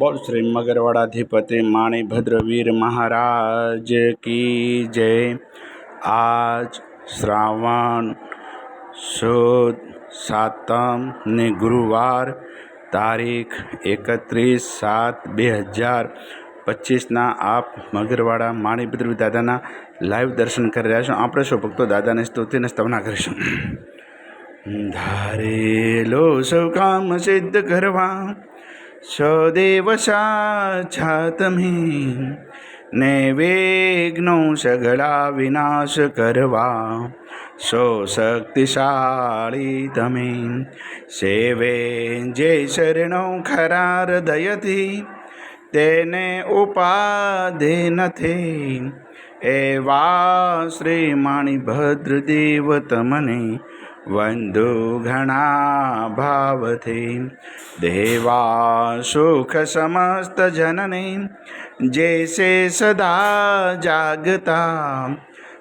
બોલ શ્રી મગરવાડાધિપતિ માણી વીર મહારાજ કી જય. આજ શ્રાવણ સુદ સાતમ ને ગુરુવાર તારીખ એકત્રીસ સાત બે હજાર પચીસના આપ મગરવાડા માણીભદ્રવી દાદાના લાઈવ દર્શન કરી રહ્યા છો. આપણે સૌ ભક્તો દાદાને સ્તુતિને સ્તવના કરીશું? ધારેલો સૌ કામ સિદ્ધ કરવા સદેવ સાછા તમે ને વેગનો સગળા વિનાશ કરવા સો શક્તિશાળી તમે સેવે જે શરણો ખરા હૃદયથી તેને ઉપાધે નથી એવા શ્રી માણી ભદ્રદેવ તમને વંદુ ઘણા ભાવથી દેવા સુખ સમસ્ત જે જેસે સદા જાગતા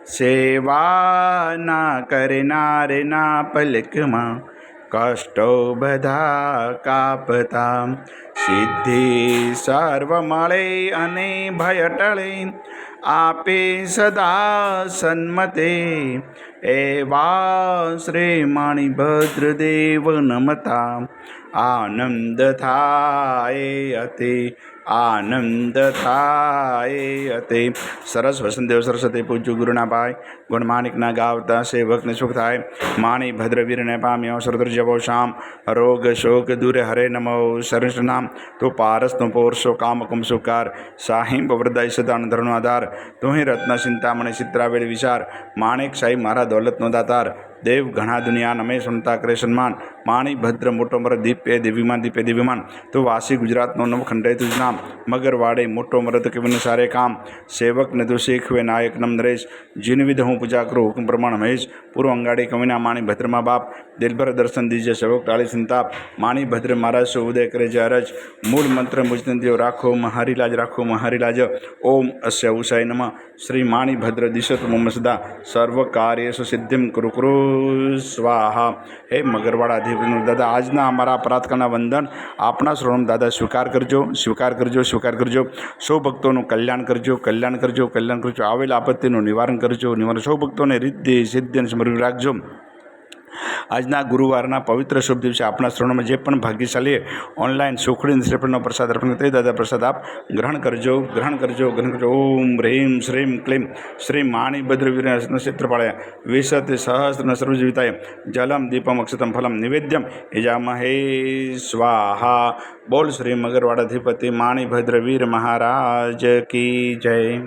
સેવા ના કરનારના પલકમાં કષ્ટો બધા કાપતા સિદ્ધિ સર્વ મળે અને ભય ટળે આપે સદા સન્મતે. એવા શ્રી માણી ભદ્રદેવ નમતા. આનંદ થાય અતિ, આનંદ થાય અતિ. સરસ વસંતદેવ સરસ્વતી પૂજ્ય ગુરુના ભાઈ ગુણમાનિકના ગાવતા સેવકને સુખ થાય. માણી ભદ્રવીરને પામ્યો સરદર જવો શામ. રોગ શોક દૂરે હરે નમો સરસ નામ. તો પારસ નો પોરસો કામ કુમ સુકાર સાહિમ વરદાય સદાન ધરનો આધાર તું રત્ન ચિંતામણી ચિત્રાવેલ વિચાર માણેક સાહેબ મારા દોલતનો દાતાર દેવ ઘણા દુનિયા નમે સુનતા કરે સન્માન. માણી ભદ્ર મોટો મરદ દીપે દેવીમાન દીપે દેવીમાન. તો વાસી ગુજરાતનો નવ ખંડે તુજ નામ. મગરવાડે મોટો મરદ કેવન સારે કામ. સેવક ને તું શીખવે નાયક નમ નરેશ. જીન વિધ હું પૂજા કરું હુકમ પ્રમાણ મહેશ. પૂર્વ અંગાડી કવિના માણી ભદ્રમાં બાપ. દિલભર દર્શન દીજે સેવક ટાળી સંતાપ. માણી ભદ્ર મહારાજ સો ઉદય કરે જય અરજ. મૂળ મંત્ર મુજનદેવ રાખો મહારીલાજ રાખો મહારીલાજ. ઓમ અસ્ય ઉષાય નમ. શ્રી માણી ભદ્ર દિશત મમ સદા સર્વ કાર્યેશુ સિદ્ધિમ કુરુ કુરુ. સ્વાહા. હે મગરવાડા અધિપતિનો દાદા, આજના અમારા પ્રાર્થનાના વંદન આપણા શ્રવણ દાદા, સ્વીકાર કરજો સ્વીકાર કરજો સ્વીકાર કરજો. સૌ ભક્તોનું કલ્યાણ કરજો કલ્યાણ કરજો કલ્યાણ કરજો. આવેલ આપત્તિનું નિવારણ કરજો, નિવારણ. સૌ ભક્તોને રીતિ સિદ્ધિ અને રાખજો. આજના ગુરુવારના પવિત્ર શુભ દિવસે આપણા શ્રવણમાં જે પણ ભાગ્યશાલી ઓનલાઈન સુખડી શ્રીફળનો પ્રસાદ અર્પણ તે દાદા પ્રસાદ આપ ગ્રહણ કરજો ગ્રહણ કરજો ગ્રહણ કરજો. ઓમ હ્રીમ શ્રીમ ક્લીમ. શ્રી માણી ભદ્રવીર વિશતિ સહસ્ત્ર સર્વજીવિતાય જલમ, દીપમ, અક્ષતમ ફલમ, નિવેદ્યમ. યજામહે સ્વાહા. બોલ શ્રી મગરવાડાધિપતિ માણી ભદ્રવીર મહારાજ કી જય.